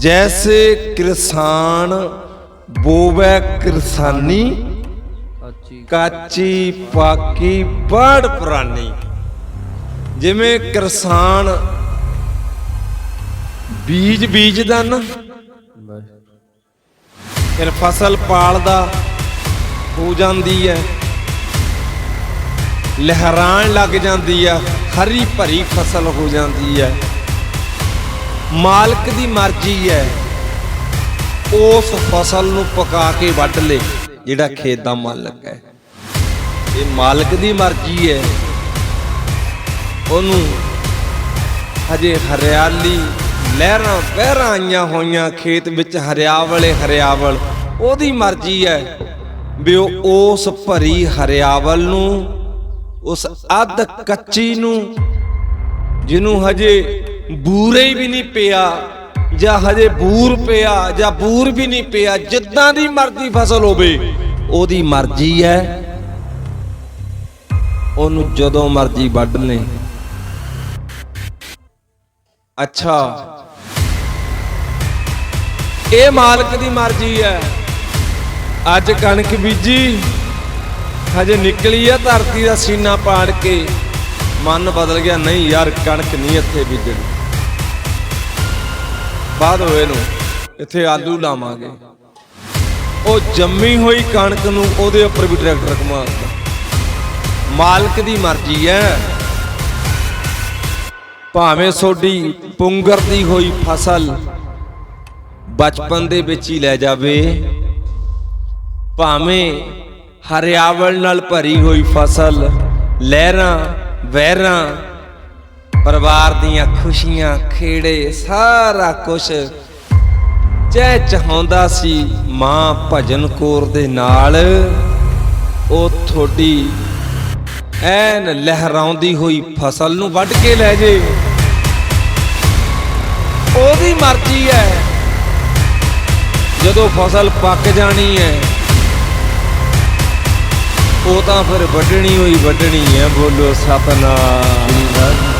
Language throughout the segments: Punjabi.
ਜੈਸੇ ਕਿਰਸਾਨ ਬੋਵੇ ਕਿਰਸਾਨੀ ਕਾਚੀ ਕਾਚੀ ਪਾਕੀ ਬੜ ਪੁਰਾਣੀ ਜਿਵੇਂ ਕਿਰਸਾਨ ਬੀਜ ਬੀਜਦਾ ਨਾ ਫਿਰ ਫਸਲ ਪਾਲਦਾ ਹੋ ਜਾਂਦੀ ਹੈ ਲਹਿਰਾਣ ਲੱਗ ਜਾਂਦੀ ਹੈ ਹਰੀ ਭਰੀ ਫਸਲ ਹੋ ਜਾਂਦੀ ਹੈ ਮਾਲਕ ਦੀ ਮਰਜ਼ੀ ਹੈ। ਉਸ ਫਸਲ ਨੂੰ ਪਕਾ ਕੇ ਵੱਢ ਲੇ, ਜਿਹੜਾ ਖੇਤ ਦਾ ਮਾਲਕ ਹੈ। ਇਹ ਮਾਲਕ ਦੀ ਮਰਜ਼ੀ ਹੈ। ਉਹਨੂੰ ਹਜੇ ਹਰਿਆਲੀ ਲਹਿਰਾਂ ਵਹਿਰਾਂ ਆਈਆਂ ਹੋਈਆਂ, ਖੇਤ ਵਿੱਚ ਹਰਿਆਵਲੇ ਹਰਿਆਵਲ। ਉਹਦੀ ਮਰਜ਼ੀ ਹੈ ਵੀ ਉਹ ਉਸ ਭਰੀ ਹਰਿਆਵਲ ਨੂੰ, ਉਸ ਅੱਧ ਕੱਚੀ ਨੂੰ, ਜਿਹਨੂੰ ਹਜੇ ਬੂਰੇ ਵੀ ਨਹੀਂ ਪਿਆ, ਜਾਂ ਹਜੇ ਬੂਰ ਪਿਆ, ਜਾਂ ਬੂਰ ਵੀ ਨਹੀਂ ਪਿਆ, ਜਿੱਦਾਂ ਦੀ ਮਰਜ਼ੀ ਫਸਲ ਹੋਵੇ, ਉਹਦੀ ਮਰਜ਼ੀ ਹੈ। ਉਹਨੂੰ ਜਦੋਂ ਮਰਜ਼ੀ ਵੱਢ ਲੈ ਅੱਛਾ। ਇਹ ਮਾਲਕ ਦੀ ਮਰਜ਼ੀ ਹੈ। ਅੱਜ ਕਣਕ ਬੀਜੀ, ਹਜੇ ਨਿਕਲੀ ਆ ਧਰਤੀ ਦਾ ਸੀਨਾ ਪਾੜ ਕੇ। ਮਨ ਬਦਲ ਗਿਆ, ਨਹੀਂ ਯਾਰ, ਕਣਕ ਨਹੀਂ ਇੱਥੇ ਬੀਜਣੀ। ਬਾਅਦ ਹੋਏ ਨੂੰ, ਇੱਥੇ ਆਲੂ ਲਾਵਾਂਗੇ। ਉਹ ਜੰਮੀ ਹੋਈ ਕਣਕ ਨੂੰ ਉਹਦੇ ਉੱਪਰ ਵੀ ਟਰੈਕਟਰ ਘੁਮਾਉਂਦਾ ਮਾਲਕ ਦੀ ਮਰਜ਼ੀ ਹੈ ਭਾਵੇਂ ਸੋਡੀ ਪੁੰਗਰ ਦੀ ਹੋਈ ਫਸਲ ਬਚਪਨ ਦੇ ਵਿੱਚ ਹੀ ਲੈ ਜਾਵੇ, ਭਾਵੇਂ ਹਰਿਆਵਲ ਨਾਲ ਭਰੀ ਹੋਈ ਫਸਲ, ਲਹਿਰਾਂ, ਵਹਿਰਾਂ ਪਰਿਵਾਰ ਦੀਆਂ ਖੁਸ਼ੀਆਂ, ਖੇੜੇ, ਸਾਰਾ ਕੁਝ ਚਹਿ ਚਹਾਉਂਦਾ ਸੀ ਮਾਂ ਭਜਨ ਕੋਰ ਦੇ ਨਾਲ। ਉਹ ਥੋੜੀ ਐਨ ਲਹਿਰਾਉਂਦੀ ਹੋਈ ਫਸਲ ਨੂੰ ਵੱਢ ਕੇ ਲੈ ਜੇ। ਉਹਦੀ ਮਰਜ਼ੀ ਹੈ ਜਦੋਂ ਫਸਲ ਪੱਕ ਜਾਣੀ ਹੈ ਉਹ ਤਾਂ ਫਿਰ ਵੱਢਣੀ ਹੋਈ ਵੱਢਣੀ ਹੈ ਬੋਲੋ ਸਤਨਾਮ।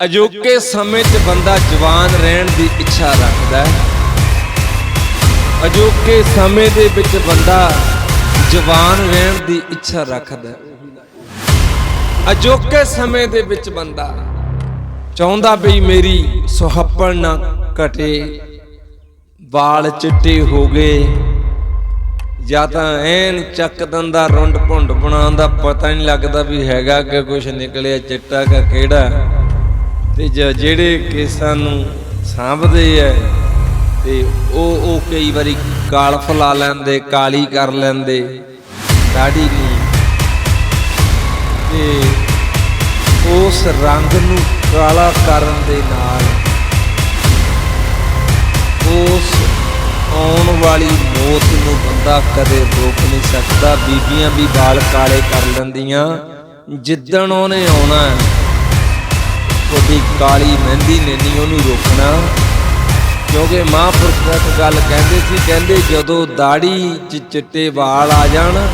ਅਜੋਕੇ ਸਮੇਂ 'ਚ ਬੰਦਾ ਜਵਾਨ ਰਹਿਣ ਦੀ ਇੱਛਾ ਰੱਖਦਾ ਹੈ। ਅਜੋਕੇ ਸਮੇਂ ਦੇ ਵਿੱਚ ਬੰਦਾ ਜਵਾਨ ਰਹਿਣ ਦੀ ਇੱਛਾ ਰੱਖਦਾ ਹੈ। ਅਜੋਕੇ ਸਮੇਂ ਦੇ ਵਿੱਚ ਬੰਦਾ ਚਾਹੁੰਦਾ ਬਈ ਮੇਰੀ ਸੁਹੱਪਣ ਨਾ ਘਟੇ, ਵਾਲ ਚਿੱਟੇ ਹੋ ਗਏ, ਜਾਂ ਤਾਂ ਐਨ ਚੱਕ ਦੰਦਾ ਰੁੰਡ ਭੁੰਡ ਬਣਾਉਂਦਾ, ਪਤਾ ਨਹੀਂ ਲੱਗਦਾ ਵੀ ਹੈਗਾ ਕਿ ਕੁਝ ਨਿਕਲਿਆ, ਚਿੱਟਾ ਕਿ ਕਿਹੜਾ। ਤੇ ਜਿਹੜੇ ਕੇਸਾਂ ਨੂੰ ਸਾਂਭਦੇ ਐ ਤੇ ਉਹ ਉਹ ਕਈ ਵਾਰੀ ਕਾਲ ਫਲਾ ਲੈਂਦੇ ਕਾਲੀ ਕਰ ਲੈਂਦੇ ਦਾੜੀ ਨਹੀਂ। ਤੇ ਉਸ ਰੰਗ ਨੂੰ ਕਾਲਾ ਕਰਨ ਦੇ ਨਾਲ ਉਸ ਆਉਣ ਵਾਲੀ ਮੌਤ ਨੂੰ ਬੰਦਾ ਕਦੇ ਰੋਕ ਨਹੀਂ ਸਕਦਾ। ਬੀਬੀਆਂ ਵੀ ਵਾਲ ਕਾਲੇ ਕਰ ਲੈਂਦੀਆਂ। ਜਿੱਦਣ ਉਹਨੇ ਆਉਣਾ ਹੈ, ਤੁਹਾਡੀ ਕਾਲੀ ਮਹਿੰਦੀ ਨੇ ਨਹੀਂ ਉਹਨੂੰ ਰੋਕਣਾ। ਕਿਉਂਕਿ ਮਹਾਂਪੁਰਖ ਇੱਕ ਗੱਲ ਕਹਿੰਦੇ ਸੀ ਕਹਿੰਦੇ ਜਦੋਂ ਦਾੜੀ 'ਚ ਚਿੱਟੇ ਵਾਲ ਆ ਜਾਣ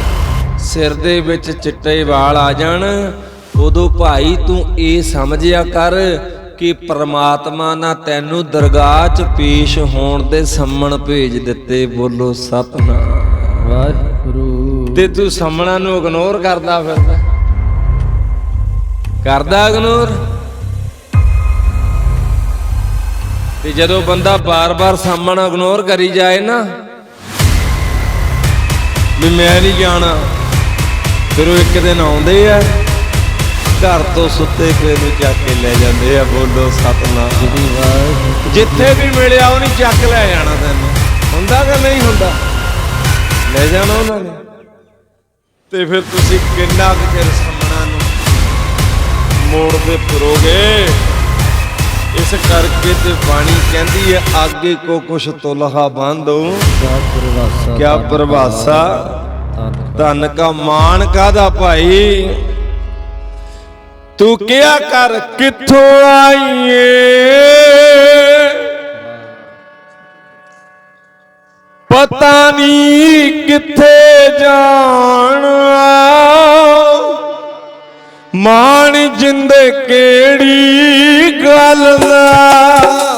ਸਿਰ ਦੇ ਵਿੱਚ ਚਿੱਟੇ ਵਾਲ ਆ ਜਾਣ ਉਦੋਂ ਭਾਈ ਤੂੰ ਇਹ ਸਮਝਿਆ ਕਰ ਕਿ ਪ੍ਰਮਾਤਮਾ ਨਾ ਤੈਨੂੰ ਦਰਗਾਹ 'ਚ ਪੇਸ਼ ਹੋਣ ਦੇ ਸੰਮਣ ਭੇਜ ਦਿੱਤੇ ਬੋਲੋ ਸਤਨਾਮ। ਵਾਹਿਗੁਰੂ। ਤੇ ਤੂੰ ਸੰਮਣਾ ਨੂੰ ਇਗਨੋਰ ਕਰਦਾ ਫਿਰਦਾ। ਕਰਦਾ ਇਗਨੋਰ ਤੇ ਜਦੋਂ ਬੰਦਾ ਬਾਰ-ਬਾਰ ਸਾਹਮਣਾ ਇਗਨੋਰ ਕਰੀ ਜਾਏ ਨਾ, ਵੀ ਮੈਂ ਨਹੀਂ ਜਾਣਾ, ਫਿਰ ਉਹ ਇੱਕ ਦਿਨ ਆਉਂਦੇ ਆ, ਘਰ ਤੋਂ ਸੁੱਤੇ ਪਏ ਨੂੰ ਚੱਕ ਕੇ ਲੈ ਜਾਂਦੇ ਆ, ਬੋਲੋ ਸਤਨਾਮ। ਸ੍ਰੀ ਵਾਹਿਗੁਰੂ ਜਿੱਥੇ ਵੀ ਮਿਲਿਆ ਉਹਨੇ ਚੱਕ ਲੈ ਜਾਣਾ ਤੈਨੂੰ। ਹੁੰਦਾ ਕਿ ਨਹੀਂ ਹੁੰਦਾ? ਲੈ ਜਾਣਾ ਉਹਨਾਂ ਨੇ। ਤੇ ਫਿਰ ਤੁਸੀਂ ਕਿੰਨਾ ਕੁ ਚਿਰ ਸਾਹਮਣਾ ਨੂੰ ਮੋੜ ਮੋੜਦੇ ਫਿਰੋਗੇ? ਇਸ ਕਰਕੇ ਤੇ ਬਾਣੀ ਕਹਿੰਦੀ ਹੈ ਆਗੇ ਕੋ ਕੁਛ ਤੁਲਹਾ ਬੰਦੋ। ਕਿਆ ਪ੍ਰਵਾਸਾ? ਕਿਆ ਧੰਨ ਧਨ ਕਾ ਮਾਣ ਕਾਦਾ ਭਾਈ? ਤੂੰ ਕਿਹਾ ਕਰ, ਕਿੱਥੋਂ ਆਈਏ? ਪਤਾ ਨਹੀਂ ਕਿੱਥੇ ਜਾਣਾ ਮਾਣ ਜਿੰਦ ਕਿਹੜੀ ਗੱਲ ਦਾ?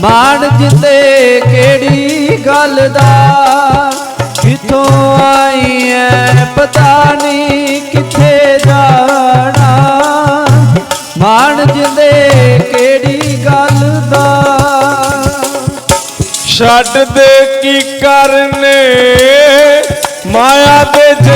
ਮਾਣ ਜਿੰਦੇ ਕਿਹੜੀ ਗੱਲ ਦਾ? ਕਿਥੋਂ ਆਈ ਐ ਪਤਾ ਨਹੀਂ ਕਿੱਥੇ ਜਾਣਾ। ਮਾਣ ਜਿੰਦੇ ਕਿਹੜੀ ਗੱਲ ਦਾ? ਛੱਡ ਦੇ ਕੀ ਕਰਨੇ? ਮਾਇਆ ਦੇ